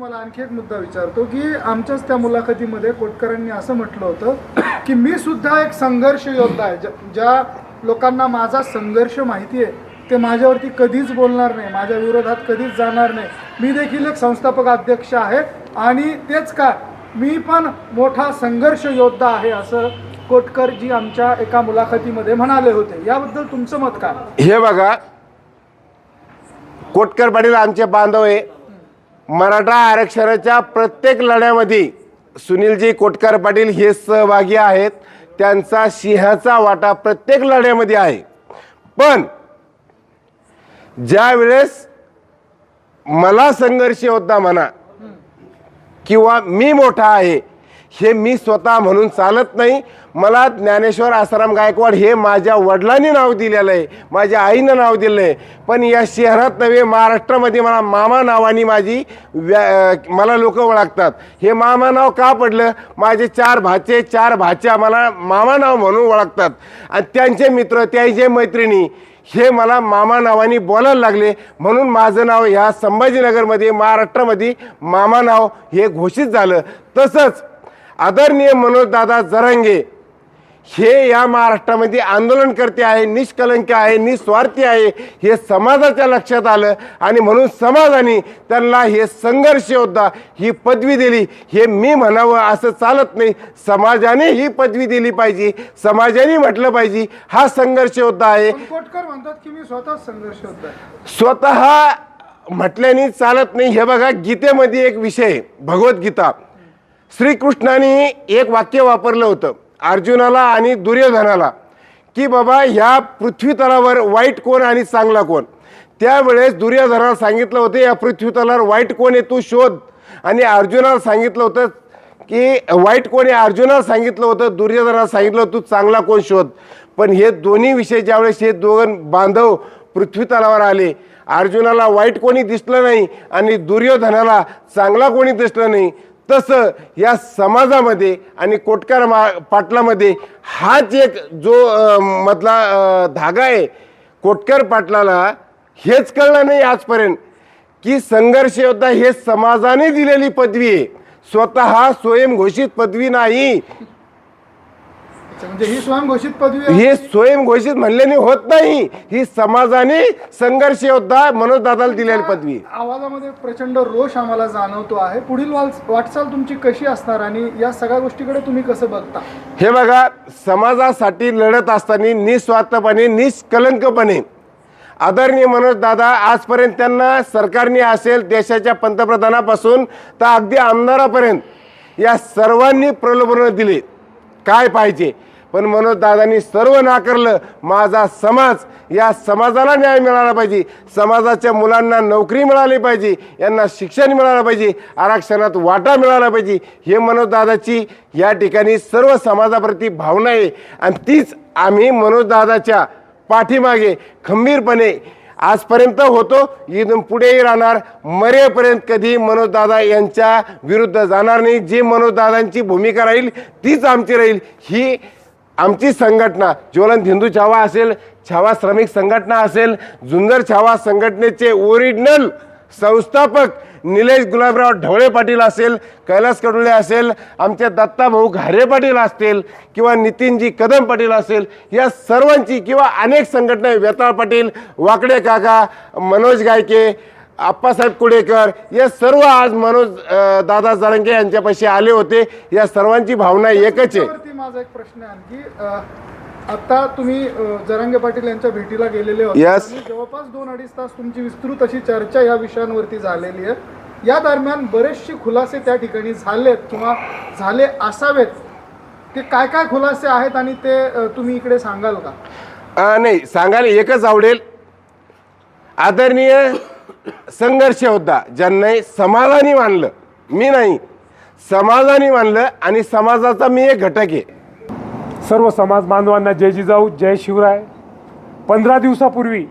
मला आणखी एक मुद्दा विचारतो की आमच्याच त्या मुलाखतीमध्ये कोटकरांनी असं म्हटलं होतं की मी सुद्धा एक संघर्ष योद्धा आहे. ज्या- लोकांना माझा संघर्ष माहिती आहे ते माझ्यावरती कधीच बोलणार नाही माझ्या विरोधात कधीच जाणार नाही. मी देखील एक संस्थापक अध्यक्ष आहे आणि तेच का मी पण मोठा संघर्ष योद्धा आहे असं कोटकरजी आमच्या एका मुलाखतीमध्ये म्हणाले होते. याबद्दल तुमचं मत काय? हे बघा कोटकर पाटील आमचे बांधव आहे. मराठा आरक्षणाच्या प्रत्येक लढ्यामध्ये सुनीलजी कोटकर पाटील हे सहभागी आहेत. त्यांचा सिंहाचा वाटा प्रत्येक लढ्यामध्ये आहे. पण ज्या वेळेस मला संघर्ष होता म्हणा किंवा मी मोठा आहे हे मी स्वतः म्हणून चालत नाही. मला ज्ञानेश्वर आसाराम गायकवाड हे माझ्या वडिलांनी नाव दिलेलं आहे माझ्या आईनं नाव दिलं आहे. पण या शहरात नव्हे महाराष्ट्रामध्ये मला मामा नावाने माझी व्या मला लोक ओळखतात. हे मामा नाव का पडलं? माझे चार भाचे चार भाच्या मला मामा नाव म्हणून ओळखतात. आणि त्यांचे मित्र त्यांचे मैत्रिणी हे मला मामा नावाने बोलायला लागले. म्हणून माझं नाव ह्या संभाजीनगरमध्ये महाराष्ट्रामध्ये मामा नाव हे घोषित झालं. तसंच आदरणीय मनोजदादा जरांगे हे या महाराष्ट्रामध्ये आंदोलनकर्ते आहे निष्कलंक आहे निस्वार्थी आहे हे समाजाच्या लक्षात आलं आणि म्हणून समाजाने त्यांना हे संघर्ष योद्धा ही पदवी दिली. हे मी म्हणावं असं चालत नाही. समाजाने ही पदवी दिली पाहिजे. समाजाने म्हटलं पाहिजे हा संघर्ष योद्धा आहे. पण कोटकर म्हणतात की मी स्वतः संघर्ष योद्धा स्वतः म्हटल्याने चालत नाही. हे बघा गीतेमध्ये एक विषय भगवद्गीता. श्रीकृष्णाने एक वाक्य वापरलं होतं अर्जुनाला आणि दुर्योधनाला की बाबा ह्या पृथ्वीतलावर वाईट कोण आणि चांगला कोण? त्यावेळेस दुर्योधनाला सांगितलं होतं या पृथ्वीतलावर वाईट कोण आहे तू शोध. आणि अर्जुनाला सांगितलं होतं की वाईट कोण आहे? अर्जुनाला सांगितलं होतं दुर्योधनाला सांगितलं होतं तू चांगला कोण शोध. पण हे दोन्ही विषय ज्यावेळेस हे दोघं बांधव पृथ्वीतलावर आले अर्जुनाला वाईट कोणी दिसलं नाही आणि दुर्योधनाला चांगला कोणी दिसलं नाही तसं या समाजामध्ये आणि कोटकार मा पाटलामध्ये हाच एक जो मधला धागा आहे कोटकर पाटलाला हेच कळलं नाही आजपर्यंत. की संघर्ष योद्धा हे समाजाने दिलेली पदवी आहे. स्वतः स्वयंघोषित पदवी नाही. म्हणजे ही स्वयंघोषित पदवी आहे? हे स्वयंघोषित म्हणल्याने होत नाही. ही समाजाने संघर्ष योद्धा मनोज दादाला दिलेली पदवी. आहे. आवाजामध्ये प्रचंड रोष आम्हाला जाणवतो आहे. पुढील वाल- वाटचाल तुमची कशी असणार आणि या सगळ्या गोष्टीकडे तुम्ही कसं बघता? हे बघा समाजासाठी लढत असताना निस्वार्थपणे निष्कलंकपणे आदरणीय मनोज दादा आजपर्यंत त्यांना सरकारने असेल देशाच्या पंतप्रधानापासून तर अगदी आमदारापर्यंत या सर्वांनी प्रलोभनं दिले. काय पाहिजे? पण मनोज दादांनी सर्व नाकारलं. माझा समाज या समाजाला न्याय मिळाला पाहिजे. समाजाच्या मुलांना नोकरी मिळाली पाहिजे. यांना शिक्षण मिळालं पाहिजे. आरक्षणात वाटा मिळाला पाहिजे. हे मनोज दादाची या ठिकाणी सर्व समाजाप्रती भावना आहे. आणि तीच आम्ही मनोजदादाच्या पाठीमागे खंबीरपणे आजपर्यंत होतो. इथून पुढेही राहणार. मरेपर्यंत कधी मनोजदादा यांच्या विरुद्ध जाणार नाही. जी मनोजदादांची भूमिका राहील तीच आमची राहील. ही आमची संघटना ज्वलंत हिंदू छावा असेल छावा श्रमिक संघटना असेल जुंजर छावा संघटनेचे ओरिजिनल संस्थापक निलेश गुलाबराव ढवळे पाटील असेल कैलास कडुळे असेल आमचे दत्ताभाऊ घारे पाटील असतील किंवा नितीनजी कदम पाटील असेल या सर्वांची किंवा अनेक संघटना वेताळ पाटील वाकडे काका मनोज गायके आप्पासाहेब कुडेकर या सर्व आज मनोज दादा जरंगे यांच्यापाशी आले होते. या सर्वांची भावना एकच आहे. माझा एक प्रश्न आहे आणखी. आता तुम्ही जरांगे पाटील यांच्या भेटीला गेलेले होते. Yes. आणि जवळपास दोन अडीच तास तुमची विस्तृत अशी चर्चा या विषयांवरती झालेली आहे. या दरम्यान बरेचसे खुलासे त्या ठिकाणी झालेत किंवा झाले असावेत. ते काय काय खुलासे आहेत आणि ते अं, तुम्ही इकडे सांगाल का? अं, नाही सांगायला एकच आवडेल. आदरणीय संघर्ष होता ज्यांना समाजाने मानलं मी नाही. समाजाने मानलं आणि समाजाचा मी एक घटक आहे. सर्व समाज बांधवांना जय जिजाऊ जय शिवराय. पंधरा दिवसापूर्वी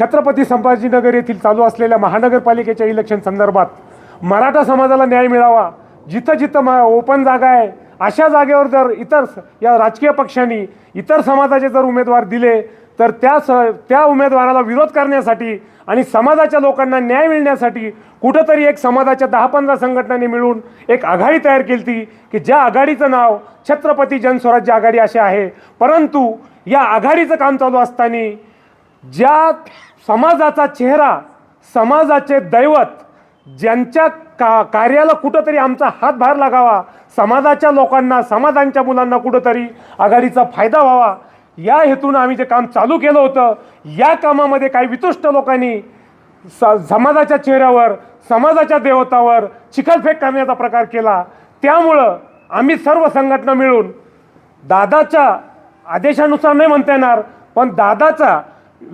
छत्रपती संभाजीनगर येथील चालू असलेल्या महानगरपालिकेच्या इलेक्शन संदर्भात मराठा समाजाला न्याय मिळावा जिथं जिथं मा ओपन जागा आहे अशा जागेवर जर इतर स- या राजकीय पक्षांनी इतर समाजाचे जर उमेदवार दिले तर त्या स त्या उमेदवाराला विरोध करण्यासाठी आणि समाजाच्या लोकांना न्याय मिळण्यासाठी कुठंतरी एक समाजाच्या दहा पंधरा संघटनांनी मिळून एक आघाडी तयार केली ती की ज्या आघाडीचं नाव छत्रपती जनस्वराज्य आघाडी असे आहे. परंतु या आघाडीचं काम चालू असताना ज्या समाजाचा चेहरा समाजाचे दैवत ज्यांच्या का कार्याला कुठंतरी आमचा हातभार लागावा समाजाच्या लोकांना समाजांच्या मुलांना कुठंतरी आघाडीचा फायदा व्हावा या हेतून आम्ही जे काम चालू केलं होतं या कामामध्ये काही वितुष्ट लोकांनी स समाजाच्या चेहऱ्यावर समाजाच्या देवतावर चिखलफेक करण्याचा प्रकार केला. त्यामुळं आम्ही सर्व संघटना मिळून दादाच्या आदेशानुसार नाही म्हणता येणार पण दादाचा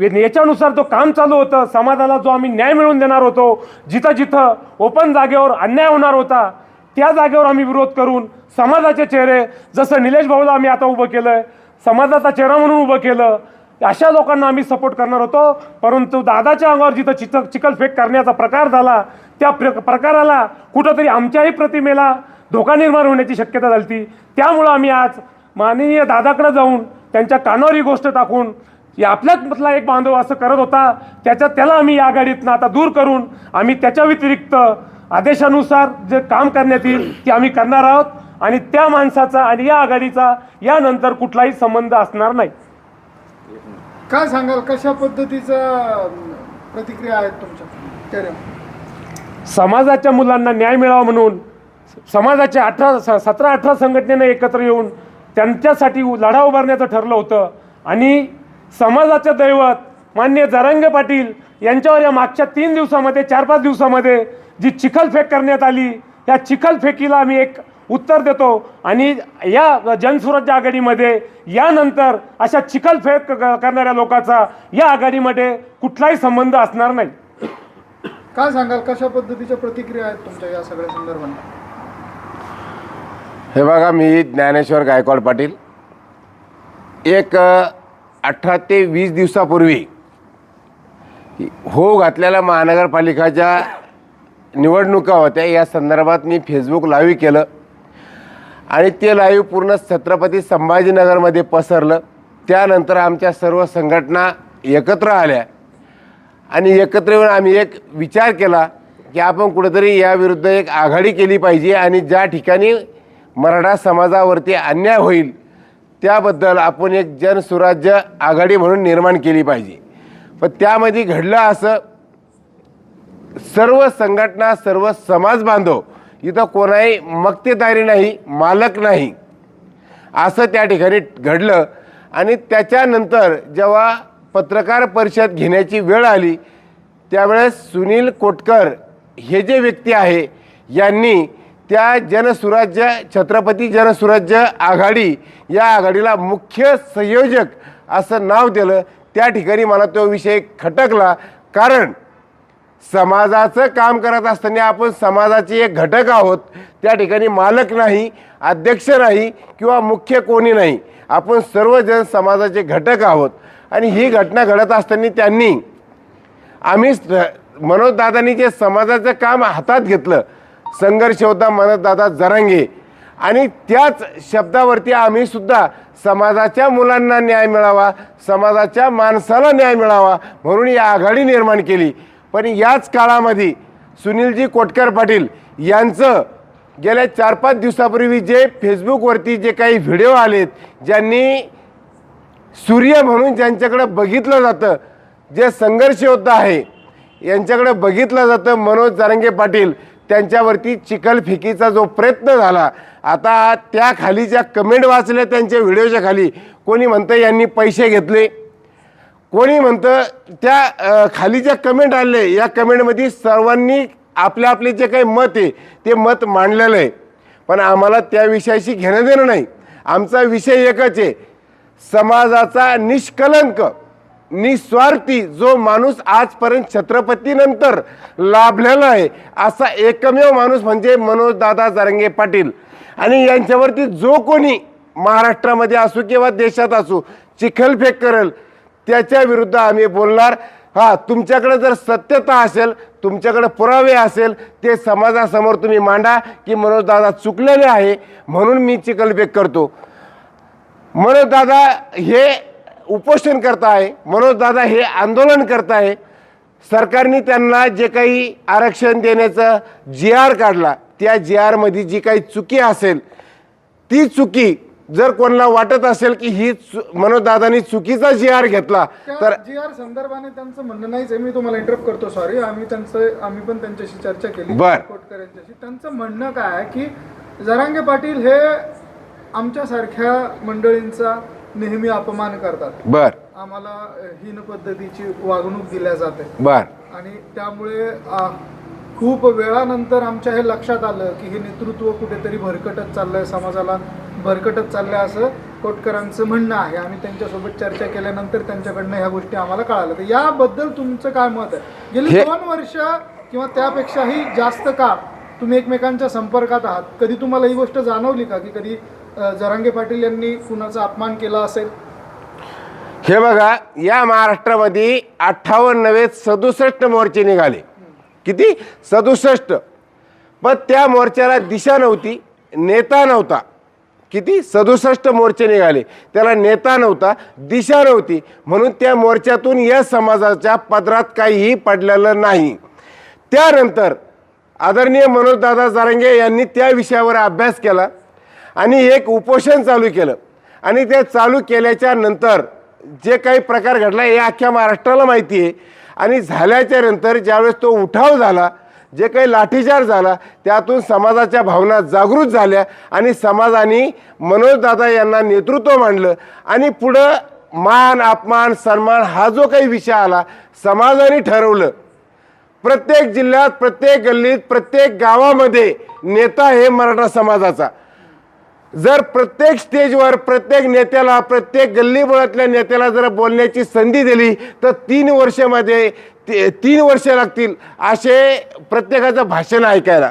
याच्यानुसार तो काम चालू होतं समाजाला जो आम्ही न्याय मिळवून देणार होतो जिथं जिथं ओपन जागेवर अन्याय होणार होता त्या जागेवर आम्ही विरोध करून समाजाचे चेहरे जसं निलेश भाऊला आम्ही आता उभं केलं आहे समाजाचा चेहरा म्हणून उभं केलं. अशा लोकांना आम्ही सपोर्ट करणार होतो. परंतु दादाच्या अंगावर जिथं चित चिखलफेक करण्याचा प्रकार झाला त्या प्र प्रकाराला कुठंतरी आमच्याही प्रतिमेला धोका निर्माण होण्याची शक्यता झाली होती. त्यामुळं आम्ही आज माननीय दादाकडे जाऊन त्यांच्या कानावर ही गोष्ट टाकून या मधला एक बांधव असं करत होता त्याच्यात त्याला आम्ही या गाडीतनं आता दूर करून आम्ही त्याच्या व्यतिरिक्त आदेशानुसार जे काम करण्यात येईल ते आम्ही करणार आहोत. आणि त्या माणसाचा आणि या आघाडीचा यानंतर कुठलाही संबंध असणार नाही काय सांगाल कशा पद्धतीचा प्रतिक्रिया आहेत तुमच्या? समाजाच्या मुलांना न्याय मिळावा म्हणून समाजाच्या अठरा सतरा अठरा संघटनेनं एकत्र येऊन त्यांच्यासाठी लढा उभारण्याचं ठरलं होतं आणि समाजाचं दैवत मान्य जरांगे पाटील यांच्यावर या मागच्या तीन दिवसामध्ये चार पाच दिवसामध्ये जी चिखलफेक करण्यात आली या चिखलफेकीला आम्ही एक उत्तर देतो. आणि या जनसुराज्य आघाडीमध्ये यानंतर अशा चिखलफेक क- करणाऱ्या लोकांचा या आघाडीमध्ये कुठलाही संबंध असणार नाही. काय सांगाल? कशा पद्धतीच्या प्रतिक्रिया आहेत तुमच्या या सगळ्या संदर्भात हे बघा मी ज्ञानेश्वर गायकवाड पाटील. एक अठरा ते वीस दिवसापूर्वी हो घातलेल्या महानगरपालिकाच्या निवडणुका होत्या. या संदर्भात मी फेसबुक लाईव्ह केलं. आणि ते लाईव्ह पूर्ण छत्रपती संभाजीनगरमध्ये पसरलं. त्यानंतर आमच्या सर्व संघटना एकत्र आल्या. आणि एकत्र येऊन आम्ही एक विचार केला की आपण कुठेतरी याविरुद्ध एक आघाडी केली पाहिजे आणि ज्या ठिकाणी मराठा समाजावरती अन्याय होईल त्याबद्दल आपण एक जनसुराज्य आघाडी म्हणून निर्माण केली पाहिजे. पण त्यामध्ये घडलं असं सर्व संघटना सर्व समाज बांधव इथं कोणाही मक्तेदारी नाही मालक नाही. असं त्या ठिकाणी घडलं आणि त्याच्यानंतर जेव्हा पत्रकार परिषद घेण्याची वेळ आली त्यावेळेस सुनील कोटकर हे जे व्यक्ती आहे यांनी त्या जनसुराज्य छत्रपती जनसुराज्य आघाडी या आघाडीला मुख्य संयोजक असं नाव दिलं. त्या ठिकाणी मला तो विषय खटकला. कारण समाजाचं काम करत असताना आपण समाजाचे एक घटक आहोत. त्या ठिकाणी मालक नाही अध्यक्ष नाही किंवा मुख्य कोणी नाही. आपण सर्वजण समाजाचे घटक आहोत. आणि ही घटना घडत असताना त्यांनी आम्ही मनोजदादांनी जे समाजाचं काम हातात घेतलं संघर्ष होता मनोजदादा जरांगे. आणि त्याच शब्दावरती आम्ही सुद्धा समाजाच्या मुलांना न्याय मिळावा समाजाच्या माणसाला न्याय मिळावा म्हणून ही आघाडी निर्माण केली. पण याच काळामध्ये सुनीलजी कोटकर पाटील यांचं गेल्या चार पाच दिवसापूर्वी जे फेसबुकवरती जे काही व्हिडिओ आलेत ज्यांनी सूर्य म्हणून ज्यांच्याकडे बघितलं जातं जे संघर्ष होत आहे यांच्याकडे बघितलं जातं मनोज जारंगे पाटील त्यांच्यावरती चिखलफेकीचा जो प्रयत्न झाला आता त्या खालीच्या कमेंट वाचल्या त्यांच्या व्हिडिओच्या खाली कोणी म्हणतं यांनी पैसे घेतले? कोणी म्हणतं त्या अ, खाली ज्या कमेंट आले या कमेंटमध्ये सर्वांनी आपले आपले जे काही मत आहे ते मत मांडलेलं आहे. पण आम्हाला त्या विषयाशी घेणं देणं नाही. आमचा विषय एकच आहे. समाजाचा निष्कलंक निस्वार्थी जो माणूस आजपर्यंत छत्रपतीनंतर लाभलेला आहे असा एकमेव माणूस म्हणजे मनोजदादा जरंगे पाटील. आणि यांच्यावरती जो कोणी महाराष्ट्रामध्ये असो किंवा देशात असो चिखलफेक करेल त्याच्या विरुद्ध आम्ही बोलणार. हा तुमच्याकडे जर सत्यता असेल तुमच्याकडे पुरावे असेल ते समाजासमोर तुम्ही मांडा की मनोजदादा चुकलेले आहे म्हणून मी चिखलफेक करतो. मनोज दादा हे उपोषण करत आहे मनोजदादा हे आंदोलन करत आहे. सरकारने त्यांना जे काही आरक्षण देण्याचं जी आर काढला त्या जी आरमध्ये जी काही चुकी असेल ती चुकी जर कोणाला वाटत असेल की ही चु- मनोज दादानी चुकीचा जी आर घेतला तर जी आर संदर्भाने त्यांचं म्हणणं नाहीच आहे. मी तुम्हाला इंटरप्ट करतो. सॉरी आम्ही त्यांचं आम्ही पण त्यांच्याशी चर्चा केली. बर. कोटकर यांच्याशी त्यांचं म्हणणं काय आहे की जरांगे पाटील हे आमच्यासारख्या मंडळींचा नेहमी अपमान करतात. बर. आम्हाला हीन पद्धतीची वागणूक दिल्या जाते. बर. आणि त्यामुळे खूप वेळानंतर आमच्या हे लक्षात आलं की हे नेतृत्व कुठेतरी भरकटत चाललंय समाजाला भरकटत चाललंय असं कोटकरांचं म्हणणं आहे. आम्ही त्यांच्यासोबत चर्चा केल्यानंतर त्यांच्याकडनं ह्या गोष्टी आम्हाला कळाल्या. तर याबद्दल तुमचं काय मत आहे? गेली दोन वर्ष किंवा त्यापेक्षाही जास्त काळ तुम्ही एकमेकांच्या संपर्कात आहात. कधी तुम्हाला ही गोष्ट जाणवली का की कधी जरांगे पाटील यांनी कुणाचा अपमान केला असेल? हे बघा या महाराष्ट्रामध्ये अठ्ठावन्न नव्हे सदुसष्ट मोर्चे निघाले. किती? सदुसष्ट. पण त्या मोर्चाला दिशा नव्हती नेता नव्हता. किती? सदुसष्ट मोर्चे निघाले. त्याला नेता नव्हता दिशा नव्हती. म्हणून त्या मोर्चातून या समाजाच्या पदरात काहीही पडलेलं नाही. त्यानंतर आदरणीय मनोजदादा जारंगे यांनी त्या विषयावर अभ्यास केला आणि एक उपोषण चालू केलं. आणि ते चालू केल्याच्यानंतर जे काही प्रकार घडला हे अख्ख्या महाराष्ट्राला माहिती आहे. आणि झाल्याच्यानंतर ज्यावेळेस तो उठाव झाला जे काही लाठीचार झाला त्यातून समाजाच्या भावना जागृत झाल्या आणि समाजाने मनोजदादा यांना नेतृत्व मांडलं. आणि पुढं मान अपमान सन्मान हा जो काही विषय आला समाजाने ठरवलं. प्रत्येक जिल्ह्यात प्रत्येक गल्लीत प्रत्येक गावामध्ये नेता हे मराठा समाजाचा. जर प्रत्येक स्टेजवर प्रत्येक नेत्याला प्रत्येक गल्लीबोळातल्या नेत्याला जर बोलण्याची संधी दिली तर तीन वर्षामध्ये ते- तीन वर्ष लागतील असे प्रत्येकाचं भाषण ऐकायला.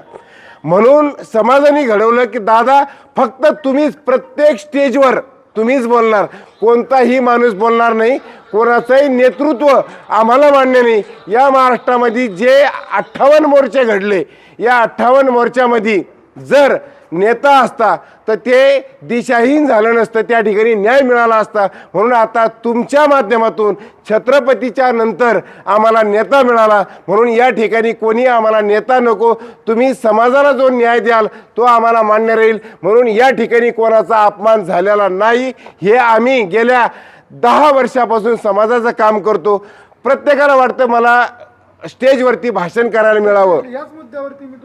म्हणून समाजाने घडवलं की दादा फक्त तुम्हीच प्रत्येक स्टेजवर तुम्हीच बोलणार. कोणताही माणूस बोलणार नाही. कोणाचंही नेतृत्व आम्हाला मान्य नाही. या महाराष्ट्रामध्ये जे अठ्ठावन्न मोर्चे घडले या अठ्ठावन्न मोर्चामध्ये जर नेता असता तर ते दिशाहीन झालं नसतं त्या ठिकाणी न्याय मिळाला असता. म्हणून आता तुमच्या माध्यमातून छत्रपतीच्या नंतर आम्हाला नेता मिळाला. म्हणून या ठिकाणी कोणी आम्हाला नेता नको तुम्ही समाजाला जो न्याय द्याल तो आम्हाला मान्य राहील. म्हणून या ठिकाणी कोणाचा अपमान झालेला नाही हे आम्ही गेल्या दहा वर्षापासून समाजाचं काम करतो. प्रत्येकाला वाटतं मला स्टेजवरती भाषण करायला मिळावं. याच मुद्द्यावरती मी